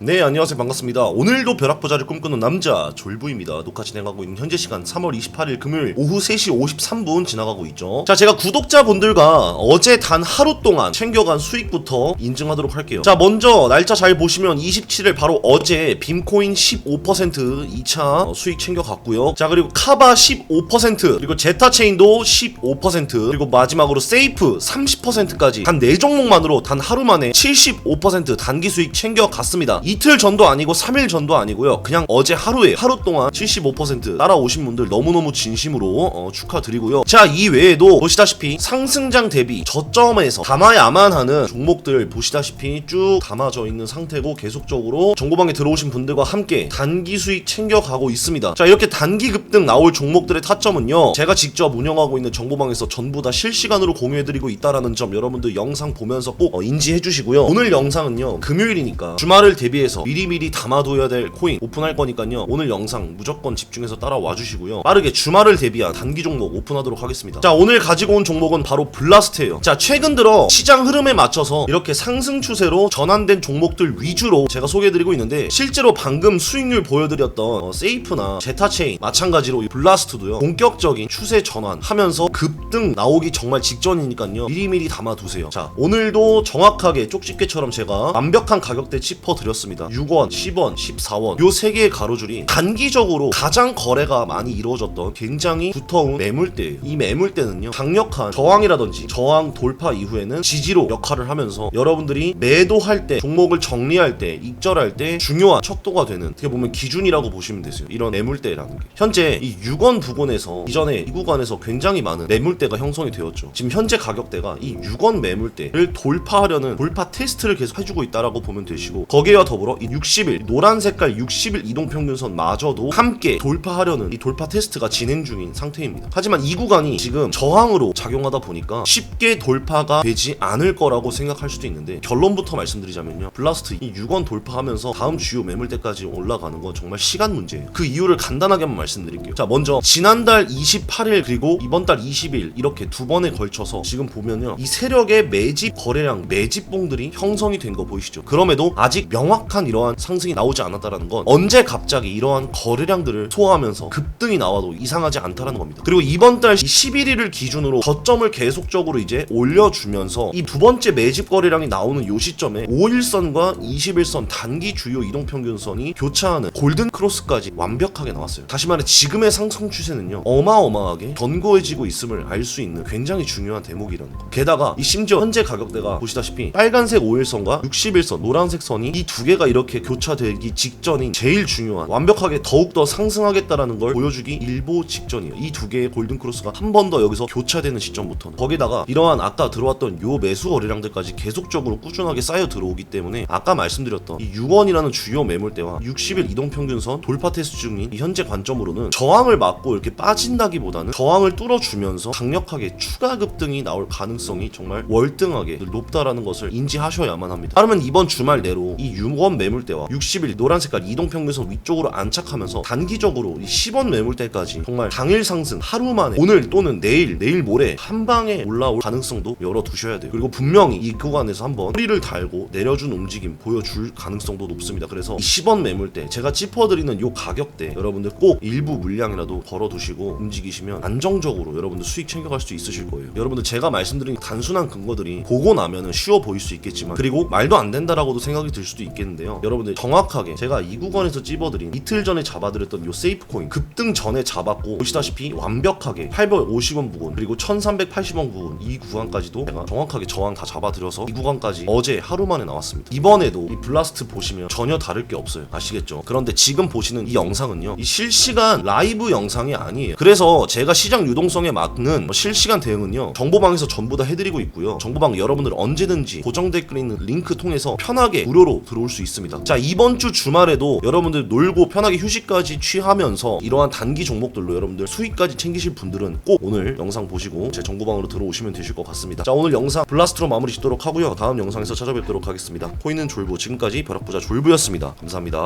네 안녕하세요. 반갑습니다. 오늘도 벼락부자를 꿈꾸는 남자 졸부입니다. 녹화 진행하고 있는 현재 시간 3월 28일 금요일 오후 3시 53분 지나가고 있죠. 자 제가 구독자분들과 어제 단 하루 동안 챙겨간 수익부터 인증하도록 할게요. 자 먼저 날짜 잘 보시면 27일 바로 어제 빔코인 15% 2차 수익 챙겨갔고요. 자 그리고 카바 15% 그리고 제타체인도 15% 그리고 마지막으로 세이프 30%까지 단 4종목만으로 단 하루 만에 75% 단기 수익 챙겨갔습니다 이틀 전도 아니고 3일 전도 아니고요. 그냥 어제 하루에 하루 동안 75% 따라오신 분들 너무너무 진심으로 어, 축하드리고요. 자 이 외에도 보시다시피 상승장 대비 저점에서 담아야만 하는 종목들 보시다시피 쭉 담아져 있는 상태고 계속적으로 정보방에 들어오신 분들과 함께 단기 수익 챙겨가고 있습니다. 자 이렇게 단기 급등 나올 종목들의 타점은요 제가 직접 운영하고 있는 정보방에서 전부 다 실시간으로 공유해드리고 있다라는 점 여러분들 영상 보면서 꼭 어, 인지해 주시고요. 오늘 영상은요 금요일이니까 주말을 대비 해서 미리미리 담아둬야 될 코인 오픈할 거니까요. 오늘 영상 무조건 집중해서 따라와 주시고요. 빠르게 주말을 대비한 단기 종목 오픈하도록 하겠습니다. 자 오늘 가지고 온 종목은 바로 블라스트예요. 자 최근 들어 시장 흐름에 맞춰서 이렇게 상승 추세로 전환된 종목들 위주로 제가 소개해드리고 있는데 실제로 방금 수익률 보여드렸던 어, 세이프나 제타체인 마찬가지로 이 블라스트도요. 본격적인 추세 전환하면서 급등 나오기 정말 직전이니까요. 미리미리 담아두세요. 자 오늘도 정확하게 쪽집게처럼 제가 완벽한 가격대 짚어드렸습니다 6원 10원 14원. 요 세 개의 가로줄이 단기적으로 가장 거래가 많이 이루어졌던 굉장히 두터운 매물대 이 매물대는요 강력한 저항이라든지 저항 돌파 이후에는 지지로 역할을 하면서 여러분들이 매도할 때 종목을 정리할 때 익절할 때 중요한 척도가 되는 어떻게 보면 기준이라고 보시면 되세요. 이런 매물대라는 게. 현재 이 6원 부근에서 이전에 이 구간에서 굉장히 많은 매물대가 형성이 되었죠. 지금 현재 가격대가 이 6원 매물대를 돌파하려는 돌파 테스트를 계속 해주고 있다라고 보면 되시고 거기에와 더 불어 이 60일 노란 색깔 60일 이동평균선 마저도 함께 돌파하려는 이 돌파 테스트가 진행 중인 상태입니다. 하지만 이 구간이 지금 저항으로 작용하다 보니까 쉽게 돌파가 되지 않을 거라고 생각할 수도 있는데 결론부터 말씀드리자면요. 블라스트 이 6원 돌파하면서 다음 주요 매물대까지 올라가는 건 정말 시간 문제예요. 그 이유를 간단하게 한번 말씀드릴게요. 자 먼저 지난달 28일 그리고 이번 달 20일 이렇게 두 번에 걸쳐서 지금 보면요. 이 세력의 매집 거래량 매집봉들이 형성이 된 거 보이시죠? 그럼에도 아직 명확 한 이러한 상승이 나오지 않았다라는 건 언제 갑자기 이러한 거래량들을 소화하면서 급등이 나와도 이상하지 않다라는 겁니다. 그리고 이번 달 11일을 기준으로 저점을 계속적으로 이제 올려주면서 이 두 번째 매집 거래량이 나오는 요 시점에 5일선과 21선 단기 주요 이동 평균선이 교차하는 골든 크로스까지 완벽하게 나왔어요. 다시 말해 지금의 상승 추세는요 어마어마하게 견고해지고 있음을 알 수 있는 굉장히 중요한 대목이라는 거 게다가 이 심지어 현재 가격대가 보시다시피 빨간색 5일선과 61선 노란색 선이 이 두 개가 이렇게 교차되기 직전인 제일 중요한 완벽하게 더욱더 상승하겠다라는 걸 보여주기 일보 직전이에요 이 두 개의 골든 크로스가 한 번 더 여기서 교차되는 시점부터는 거기다가 이러한 아까 들어왔던 요 매수 거래량들까지 계속적으로 꾸준하게 쌓여 들어오기 때문에 아까 말씀드렸던 이 6원이라는 주요 매물대와 60일 이동 평균선 돌파 테스트 중인 이 현재 관점으로는 저항을 맞고 이렇게 빠진다기보다는 저항을 뚫어주면서 강력하게 추가 급등이 나올 가능성이 정말 월등하게 높다라는 것을 인지하셔야만 합니다. 따르면 이번 주말 내로 이6 원 매물대와 60일 노란 색깔 이동평균선 위쪽으로 안착하면서 단기적으로 이 10원 매물대까지 정말 당일 상승 하루 만에 오늘 또는 내일 내일 모레 한 방에 올라올 가능성도 열어두셔야 돼요. 그리고 분명히 이 구간에서 한번 허리를 달고 내려준 움직임 보여줄 가능성도 높습니다. 그래서 이 10원 매물대 제가 짚어드리는 요 가격대 여러분들 꼭 일부 물량이라도 걸어두시고 움직이시면 안정적으로 여러분들 수익 챙겨갈 수 있으실 거예요. 여러분들 제가 말씀드린 단순한 근거들이 보고 나면은 쉬워 보일 수 있겠지만 그리고 말도 안 된다라고도 생각이 들 수도 있겠는데 요. 여러분들 정확하게 제가 이 구간에서 찝어드린 이틀 전에 잡아드렸던 요 세이프 코인 급등 전에 잡았고 보시다시피 완벽하게 850원 부근 그리고 1380원 부근 이 구간까지도 제가 정확하게 저항 다 잡아드려서 이 구간까지 어제 하루 만에 나왔습니다. 이번에도 이 블라스트 보시면 전혀 다를 게 없어요. 아시겠죠? 그런데 지금 보시는 이 영상은요. 이 실시간 라이브 영상이 아니에요. 그래서 제가 시장 유동성에 맞는 뭐 실시간 대응은요. 정보방에서 전부 다 해드리고 있고요. 정보방 여러분들 언제든지 고정 댓글에 있는 링크 통해서 편하게 무료로 들어올 수 있습니다. 자 이번 주 주말에도 여러분들 놀고 편하게 휴식까지 취하면서 이러한 단기 종목들로 여러분들 수익까지 챙기실 분들은 꼭 오늘 영상 보시고 제 정보방으로 들어오시면 되실 것 같습니다. 자 오늘 영상 블라스트로 마무리 짓도록 하고요. 다음 영상에서 찾아뵙도록 하겠습니다. 코인은 졸부 지금까지 벼락부자 졸부였습니다. 감사합니다.